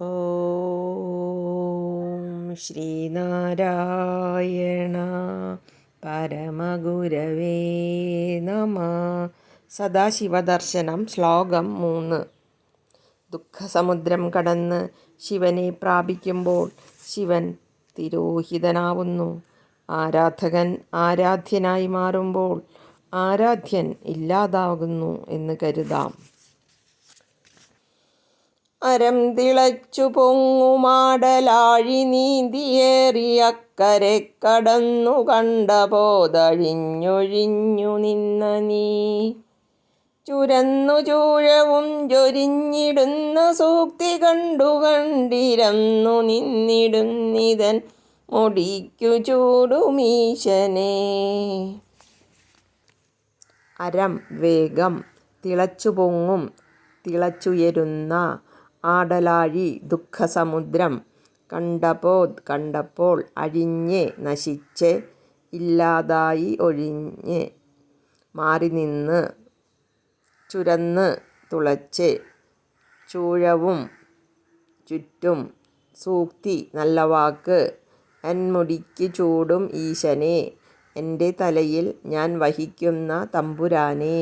ഓം ശ്രീനാരായണ പരമഗുരവേ നമ. സദാശിവദർശനം ശ്ലോകം മൂന്ന്. ദുഃഖസമുദ്രം കടന്ന് ശിവനെ പ്രാപിക്കുമ്പോൾ ശിവൻ തിരോഹിതനാവുന്നു. ആരാധകൻ ആരാധ്യനായി മാറുമ്പോൾ ആരാധ്യൻ ഇല്ലാതാകുന്നു എന്ന് കരുതാം. അരം തിളച്ചു പൊങ്ങുമാടലാഴി നീന്തിയേറിയക്കരെ കടന്നു കണ്ട പോതഴിഞ്ഞൊഴിഞ്ഞു നിന്ന നീ. ചുരന്നു ചൂഴവും ചൊരിഞ്ഞിടുന്ന സൂക്തി കണ്ടു കണ്ടിരന്നു നിന്നിടുന്നിതൻ മുടിക്കു ചൂടുമീശനെ അരം വേഗം തിളച്ചു പൊങ്ങും തിളച്ചുയരുന്ന ആടലാഴി ദുഃഖസമുദ്രം കണ്ടപോ കണ്ടപ്പോൾ അഴിഞ്ഞ് നശിച്ച് ഇല്ലാതായി ഒഴിഞ്ഞ് മാറി നിന്ന് ചുരന്ന് തുളച്ച് ചൂഴവും ചുറ്റും സൂക്തി നല്ല വാക്ക് എൻമുടിക്ക് ചൂടും ഈശനെ എന്റെ തലയിൽ ഞാൻ വഹിക്കുന്ന തമ്പുരാനേ.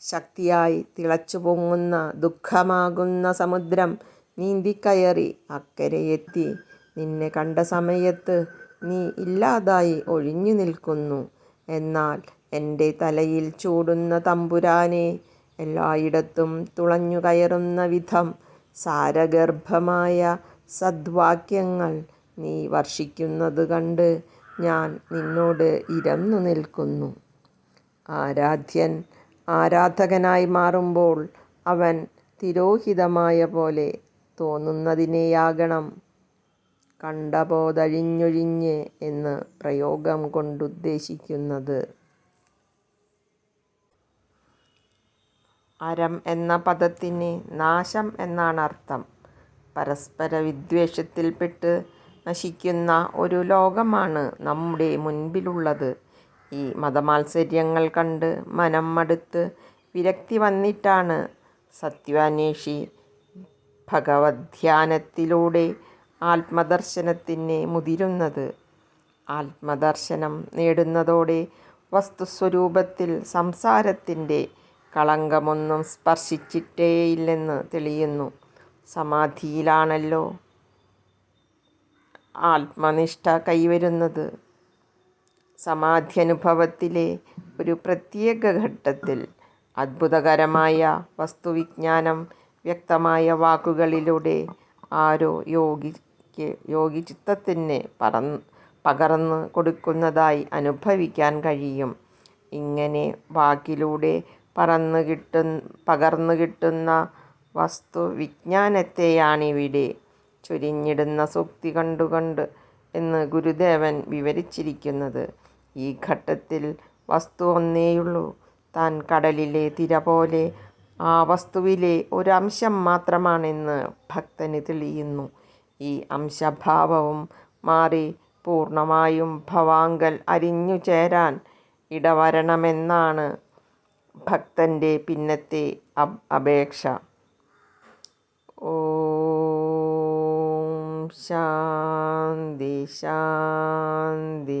ശക്തിയായി തിളച്ചു പൊങ്ങുന്ന ദുഃഖമാകുന്ന സമുദ്രം നീന്തിക്കയറി അക്കരയെത്തി. നിന്നെ കണ്ട സമയത്ത് നീ ഇല്ലാതായി ഒഴിഞ്ഞു നിൽക്കുന്നു. എന്നാൽ എന്റെ തലയിൽ ചൂടുന്ന തമ്പുരാനെ എല്ലായിടത്തും തുളഞ്ഞു കയറുന്ന വിധം സാരഗർഭമായ സദ്വാക്യങ്ങൾ നീ വർഷിക്കുന്നത് കണ്ട് ഞാൻ നിന്നോട് ഇരന്നു നിൽക്കുന്നു. ആരാധ്യൻ ആരാധകനായി മാറുമ്പോൾ അവൻ തിരോഹിതമായ പോലെ തോന്നുന്നതിനെയാകണം. കണ്ടപോതഴിഞ്ഞൊഴിഞ്ഞ് എന്ന് പ്രയോഗം കൊണ്ടുദ്ദേശിക്കുന്നത്. അരം എന്ന പദത്തിന് നാശം എന്നാണ് അർത്ഥം. പരസ്പര വിദ്വേഷത്തിൽപ്പെട്ട് നശിക്കുന്ന ഒരു ലോകമാണ് നമ്മുടെ മുൻപിലുള്ളത്. ഈ മതമാത്സര്യങ്ങൾ കണ്ട് മനം മടുത്ത് വിരക്തി വന്നിട്ടാണ് സത്യാന്വേഷി ഭഗവദ്ധ്യാനത്തിലൂടെ ആത്മദർശനത്തിന് മുതിരുന്നത്. ആത്മദർശനം നേടുന്നതോടെ വസ്തുസ്വരൂപത്തിൽ സംസാരത്തിന്റെ കളങ്കമൊന്നും സ്പർശിച്ചിട്ടേയില്ലെന്ന് തെളിയുന്നു. സമാധിയിലാണല്ലോ ആത്മനിഷ്ഠ കൈവരുന്നത്. സമാധ്യനുഭവത്തിലെ ഒരു പ്രത്യേക ഘട്ടത്തിൽ അത്ഭുതകരമായ വസ്തുവിജ്ഞാനം വ്യക്തമായ വാക്കുകളിലൂടെ ആരോ യോഗിക്ക് യോഗി ചിത്തത്തിന് പറന്ന് പകർന്ന് കൊടുക്കുന്നതായി അനുഭവിക്കാൻ കഴിയും. ഇങ്ങനെ വാക്കിലൂടെ പറന്ന് കിട്ടു പകർന്നു കിട്ടുന്ന വസ്തുവിജ്ഞാനത്തെയാണിവിടെ ചൊരിഞ്ഞിടുന്ന സൂക്തി കണ്ടുകൊണ്ട് എന്ന് ഗുരുദേവൻ വിവരിച്ചിരിക്കുന്നത്. ഈ ഘട്ടത്തിൽ വസ്തു ഒന്നേയുള്ളൂ. താൻ കടലിലെ തിര പോലെ ആ വസ്തുവിലെ ഒരംശം മാത്രമാണെന്ന് ഭക്തന് തെളിയുന്നു. ഈ അംശഭാവവും മാറി പൂർണമായും ഭവാങ്കൽ അരിഞ്ഞു ചേരാൻ ഇടവരണമെന്നാണ് ഭക്തന്റെ പിന്നത്തെ അപേക്ഷ. ഓം ശാന്തി ശാന്തി.